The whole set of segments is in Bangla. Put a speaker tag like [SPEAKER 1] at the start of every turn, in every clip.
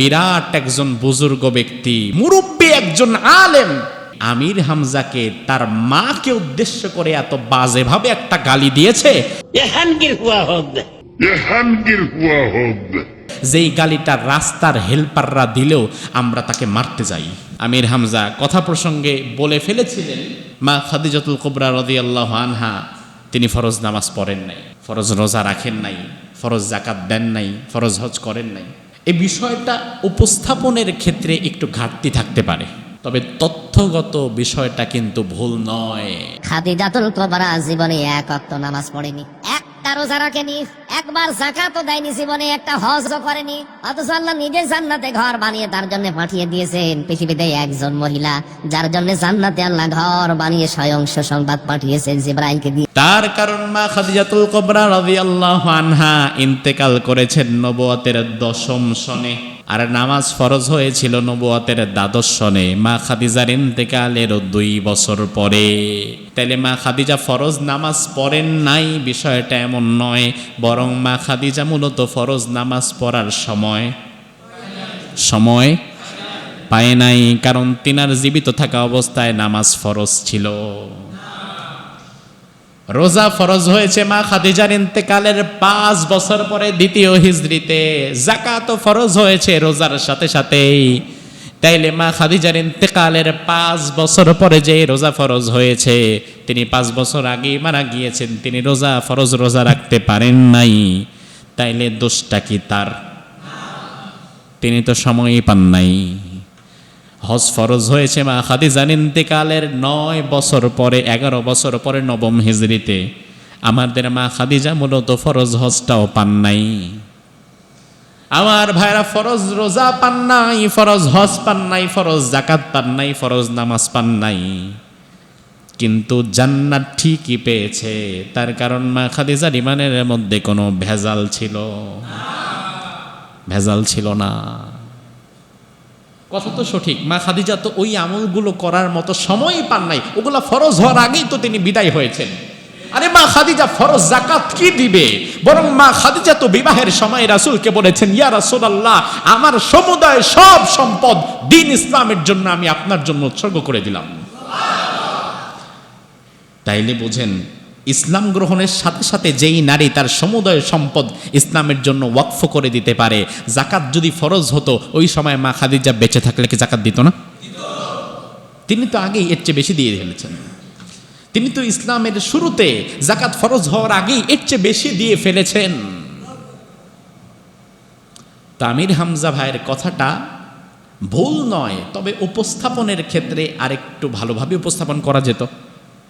[SPEAKER 1] বিরাট একজন বুজুর্গ ব্যক্তি মুরব্বী একজন আলেম। আমির হামজাকে তার মাকে উদ্দেশ্য করে এত বাজেভাবে একটা গালি দিয়েছে।
[SPEAKER 2] হুয়া
[SPEAKER 3] হুয়া
[SPEAKER 1] যেই গালিটা রাস্তার হেল্পাররা দিলেও আমরা তাকে মারতে যাই। আমির হামজা কথা প্রসঙ্গে বলে ফেলেছিলেন মা খাদিজাতুল কুবরা রদিয়াল্লাহ আনহা তিনি ফরজ নামাজ পড়েন নাই ফরজ রোজা রাখেন নাই ফরজ জাকাত দেন নাই ফরজ হজ করেন নাই। এই বিষয়টা উপস্থাপনের ক্ষেত্রে একটু ঘাটতি থাকতে পারে। তবে তথ্যগত বিষয়টা কিন্তু ভুল নয়।
[SPEAKER 4] খাদিজাতুল কবরা জীবনে এক অক্ত নামাজ পড়েনি। একটা রোজা রাখেনি একবার জাকাতও দেয়নি জীবনে, একটা হজও করেনি, অথচ আল্লাহ নিজে জান্নাতে ঘর বানিয়ে তার জন্য পাঠিয়ে দিয়েছেন। পৃথিবীতে একজন মহিলা, যার জন্য জান্নাতে আল্লাহ ঘর বানিয়ে স্বয়ং সুসংবাদ পাঠিয়েছেন জিব্রাইলকে দিয়ে।
[SPEAKER 1] তার কারণ মা খাদিজাতুল কবরা রাদিয়াল্লাহু আনহা ইন্তেকাল করেছেন নবুয়তের দশম সনে। আর নামাজ ফরজ হয়েছিল নবুয়তের দ্বাদশ সনে। মা খাদিজার ইন্তেকালের দুই বছর পরে। তাইলে মা খাদিজা ফরজ নামাজ পড়েন নাই, বিষয়টা এমন নয়, বরং মা খাদিজা মূলত ফরজ নামাজ পড়ার সময়। সময় পায় নাই, কারণ তিনার জীবিত থাকা অবস্থায় নামাজ ফরজ ছিল। রোজা ফরজ হয়েছে মা খাদিজার ইন্তেকালের পাঁচ বছর পরে দ্বিতীয় হিজড়িতে জাকাতও ফরজ হয়েছে রোজার সাথে সাথেই। তাইলে মা খাদিজার ইন্তেকালের পাঁচ বছর পরে যে রোজা ফরজ হয়েছে, তিনি পাঁচ বছর আগে মারা গিয়েছেন, তিনি রোজা ফরজ রোজা রাখতে পারেন নাই। তাইলে দোষটা কি তার? তিনি তো সময়ই পান নাই। হজ ফরজ হয়েছে মা খাদিজার ইন্তেকালের নয় বছর পরে, এগারো বছর পরে নবম হিজড়িতে। আমাদের মা খাদিজা মূলত ফরজ হজটাও পান নাই। আমার ভাইরা ফরজ রোজা পান নাই, ফরজ হজ পান নাই, ফরজ জাকাত পান নাই, ফরজ নামাজ পান নাই। কিন্তু জান্নাত ঠিকই পেয়েছে, তার কারণ মা খাদিজার ইমানের মধ্যে কোনো ভেজাল ছিল। ভেজাল ছিল না। কথা তো সঠিক। মা খাদিজা তো ওই আমলগুলো করার মতো সময়ই পান নাই। ওগুলা ফরজ হওয়ার আগেই তো তিনি বিদায় হয়েছেন। আরে মা খাদিজা, ফরজ জাকাত কি দিবে? বরং মা খাদিজা তো বিবাহের সময় রাসূলকে বলেছেন, ইয়া রাসূলুল্লাহ, আমার সমুদায় সব সম্পদ দিন ইসলামের জন্য আমি আপনার জন্য উৎসর্গ করে দিলাম। তাইলে বুঝেন ইসলাম গ্রহণের সাথে সাথে যেই নারী তার সমুদয় সম্পদ ইসলামের জন্য ওয়াকফ করে দিতে পারে, জাকাত যদি ফরজ হতো, ওই সময় মা খাদিজা বেঁচে থাকলে কি জাকাত দিত না? তিনি তো আগেই এর চেয়ে বেশি দিয়ে ফেলেছেন। তিনি তো ইসলামের শুরুতে জাকাত ফরজ হওয়ার আগেই এর চেয়ে বেশি দিয়ে ফেলেছেন। তামির হামজা ভাইয়ের কথাটা ভুল নয়, তবে উপস্থাপনের ক্ষেত্রে আরেকটু ভালোভাবে উপস্থাপন করা যেত।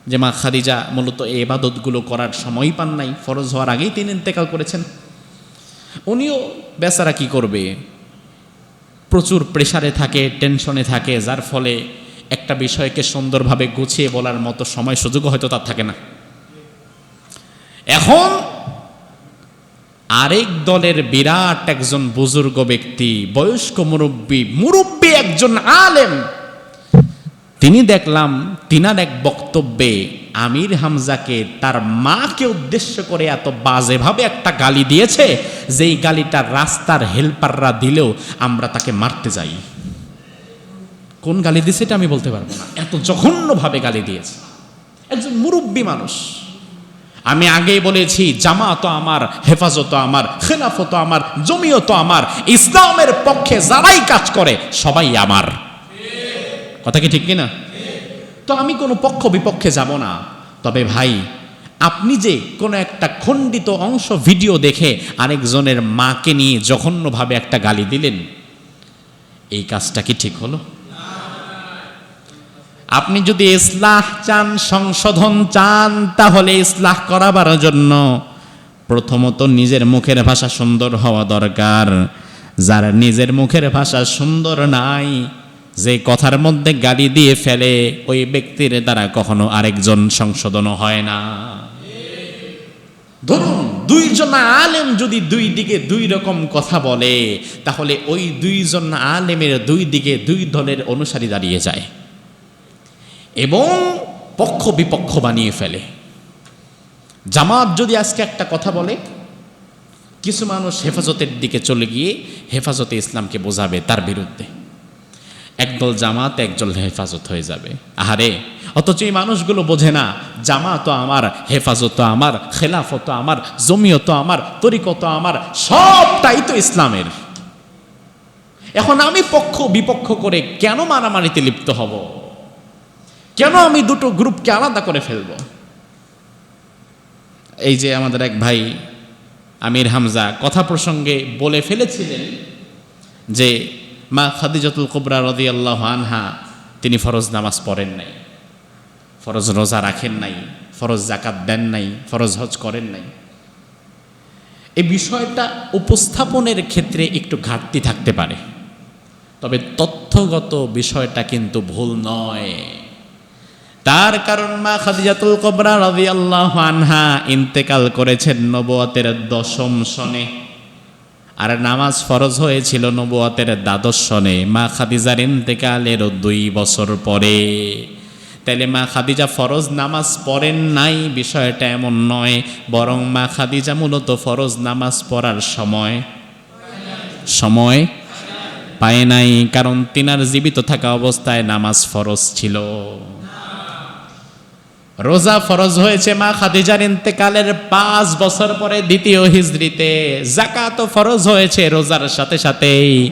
[SPEAKER 1] যে মা খাদিজা মূলত এই এবাদতগুলো করার সময় পান নাই, ফরজ হওয়ার আগেই তিনি ইন্তেকাল করেছেন। উনিও বেচারা কি করবে? প্রচুর প্রেসারে থাকে, টেনশনে থাকে, যার ফলে একটা বিষয়কে সুন্দরভাবে গুছিয়ে বলার মতো সময় সুযোগও হয়তো তার থাকে না। এখন আরেক দলের বিরাট একজন বুজুর্গ ব্যক্তি, বয়স্ক মুরব্বী মুরব্বী একজন আলেম তিনি দেখলাম, তিনার এক বক্তব্যে আমির হামজাকে তার মাকে উদ্দেশ্য করে এত বাজেভাবে একটা গালি দিয়েছে যেই গালিটা রাস্তার হেল্পাররা দিলেও আমরা তাকে মারতে যাই। কোন গালি দিয়েছে এটা আমি বলতে পারব না। এত জঘন্যভাবে গালি দিয়েছে। একজন মুরব্বী মানুষ। আমি আগেই বলেছি, জামাত আমার, হেফাজত আমার, খেলাফত আমার, জমিয়ত আমার, ইসলামের পক্ষে যারাই কাজ করে, সবাই আমার। কথা কি ঠিক কিনা? তো আমি কোনো পক্ষ বিপক্ষে যাব না। তবে ভাই, আপনি যে কোনো একটা খণ্ডিত অংশ ভিডিও দেখে আরেকজনের মাকে নিয়ে জঘন্যভাবে একটা গালি দিলেন, এই কাজটা কি ঠিক হলো? আপনি যদি ইসলাহ চান, সংশোধন চান, তাহলে ইসলাহ করাবার জন্য প্রথমত নিজের মুখের ভাষা সুন্দর হওয়া দরকার। যার নিজের মুখের ভাষা সুন্দর নাই যে কথার মধ্যে গালি দিয়ে ফেলে, ওই ব্যক্তির দ্বারা কখনো আরেকজন সংশোধন হয় না। ধরুন, দুইজন আলেম যদি দুই দিকে দুই রকম কথা বলে, তাহলে ওই দুইজন আলেমের দুই দিকে দুই দলের অনুসারী দাঁড়িয়ে যায় এবং পক্ষ বিপক্ষ বানিয়ে ফেলে। জামাত যদি আজকে একটা কথা বলে, কিছু মানুষ হেফাজতের দিকে চলে গিয়ে হেফাজতে ইসলামকে বোঝাবে তার বিরুদ্ধে। একদল জামাত একদল হেফাজত হয়ে যাবে। আহারে, অথচ এই মানুষগুলো বোঝে না, জামাত আমার, হেফাজত আমার, খেলাফত আমার, জমিয়ত আমার, তরিকত আমার, সবটাই তো ইসলামের। এখন আমি পক্ষ বিপক্ষ করে কেন মারামারিতে লিপ্ত হব? কেন আমি দুটো গ্রুপকে আলাদা করে ফেলব? এই যে আমাদের এক ভাই, আমির হামজা, কথা প্রসঙ্গে বলে ফেলেছিলেন যে মা খাদিজাতুল কুবরা রদি আল্লাহ আনহা, তিনি ফরজ নামাজ পড়েন নাই। ফরজ রোজা রাখেন নাই, ফরজ জাকাত দেন নাই, ফরজ হজ করেন নাই। এই বিষয়টা উপস্থাপনের ক্ষেত্রে একটু ঘাটতি থাকতে পারে। তবে তথ্যগত বিষয়টা কিন্তু ভুল নয়। তার কারণ মা খাদিজাতুল কবরা রাদিয়াল্লাহু আনহা ইন্তেকাল করেছেন নবুয়তের দশম সনে। আর নামাজ ফরজ হয়েছিল নবুয়তের দ্বাদশ সনে। মা খাদিজার ইন্তেকালের দুই বছর পরে। তাইলে মা খাদিজা ফরজ নামাজ পড়েন নাই, বিষয়টা এমন নয়, বরং মা খাদিজা মূলত ফরজ নামাজ পড়ার সময়। সময় পায় নাই, কারণ তিনার জীবিত থাকা অবস্থায় নামাজ ফরজ ছিল। রোজা ফরজ হয়েছে মা খাদিজার ইন্তেকালের পাঁচ বছর পরে দ্বিতীয় হিজড়িতে জাকাতও ফরজ হয়েছে রোজার সাথে সাথেই।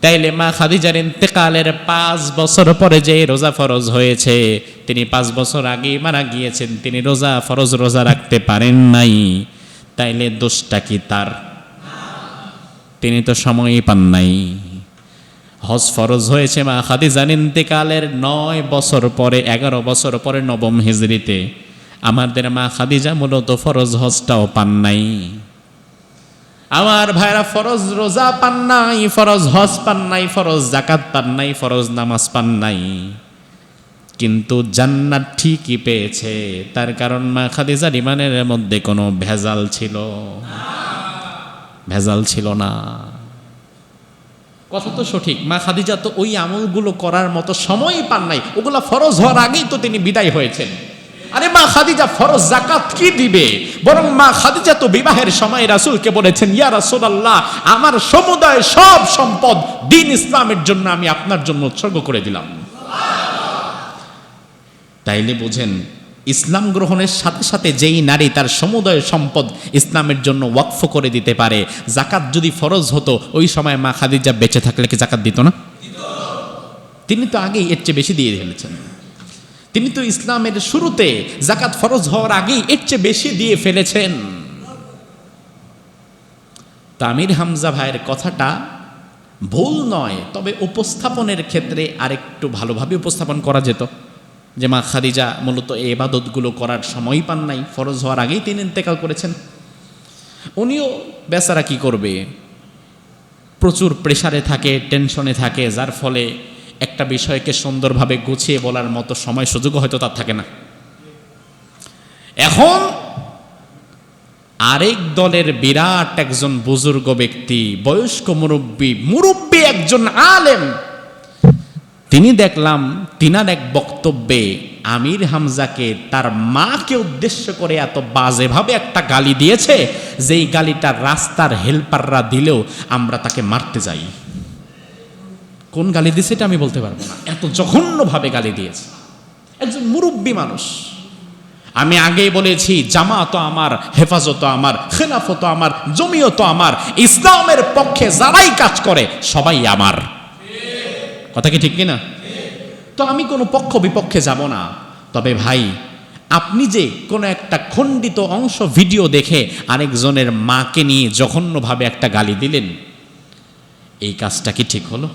[SPEAKER 1] তাইলে মা খাদিজার ইন্তেকালের পাঁচ বছর পরে যে রোজা ফরজ হয়েছে, তিনি পাঁচ বছর আগে মারা গিয়েছেন, তিনি রোজা ফরজ রোজা রাখতে পারেন নাই। তাইলে দোষটা কি তার? তিনি তো সময়ই পান নাই। হজ ফরজ হয়েছে মা খাদিজার ইন্তেকালের নয় বছর পরে, এগারো বছর পরে নবম হিজড়িতে। আমাদের মা খাদিজা মূলত ফরজ হজটাও পান নাই। আমার ভাইরা ফরজ রোজা পান নাই, ফরজ হজ পান নাই, ফরজ জাকাত পান নাই, ফরজ নামাজ পান নাই। কিন্তু জান্নাত ঠিকই পেয়েছে, তার কারণ মা খাদিজার ইমানের মধ্যে কোনো ভেজাল ছিল। ভেজাল ছিল না। কথা তো সঠিক। মা খাদিজা তো ওই আমলগুলো করার মতো সময়ই পান নাই। ওগুলা ফরজ হওয়ার আগেই তো তিনি বিদায় হয়েছেন। আরে মা খাদিজা, ফরজ জাকাত কি দিবে? বরং মা খাদিজা তো বিবাহের সময় রাসূলকে বলেছেন, ইয়া রাসূলুল্লাহ, আমার সমুদায় সব সম্পদ দিন ইসলামের জন্য আমি আপনার জন্য উৎসর্গ করে দিলাম। তাইলে বুঝেন ইসলাম গ্রহণের সাথে সাথে যেই নারী তার সমুদয় সম্পদ ইসলামের জন্য ওয়াকফ করে দিতে পারে, জাকাত যদি ফরজ হতো, ওই সময় মা খাদিজা বেঁচে থাকলে কি জাকাত দিত না? তিনি তো আগেই এর চেয়ে বেশি দিয়ে ফেলেছেন। তিনি তো ইসলামের শুরুতে জাকাত ফরজ হওয়ার আগেই এর চেয়ে বেশি দিয়ে ফেলেছেন। তামির হামজা ভাইয়ের কথাটা ভুল নয়, তবে উপস্থাপনের ক্ষেত্রে আরেকটু ভালোভাবে উপস্থাপন করা যেত। যে মা খাদিজা মূলত এই এবাদতগুলো করার সময় পান নাই, ফরজ হওয়ার আগেই তিনি ইন্তেকাল করেছেন। উনিও বেচারা কি করবে? প্রচুর প্রেসারে থাকে, টেনশনে থাকে, যার ফলে একটা বিষয়কে সুন্দরভাবে গুছিয়ে বলার মতো সময় সুযোগও হয়তো তার থাকে না। এখন আরেক দলের বিরাট একজন বুজুর্গ ব্যক্তি, বয়স্ক মুরব্বী মুরব্বী একজন আলেম তিনি দেখলাম, তিনার এক বক্তব্যে আমির হামজাকে তার মাকে উদ্দেশ্য করে এত বাজেভাবে একটা গালি দিয়েছে যেই গালিটা রাস্তার হেল্পাররা দিলেও আমরা তাকে মারতে যাই। কোন গালি দিয়েছে এটা আমি বলতে পারব না। এত জঘন্যভাবে গালি দিয়েছে। একজন মুরব্বী মানুষ। আমি আগেই বলেছি, জামাত আমার, হেফাজত আমার, খেলাফত আমার, জমিয়ত আমার, ইসলামের পক্ষে যারাই কাজ করে, সবাই আমার। কথা কি ঠিক কিনা? তো আমি কোনো পক্ষ বিপক্ষে যাব না। তবে ভাই, আপনি যে কোনো একটা খণ্ডিত অংশ ভিডিও দেখে আরেকজনের মাকে নিয়ে জঘন্যভাবে একটা গালি দিলেন, এই কাজটা কি ঠিক হলো?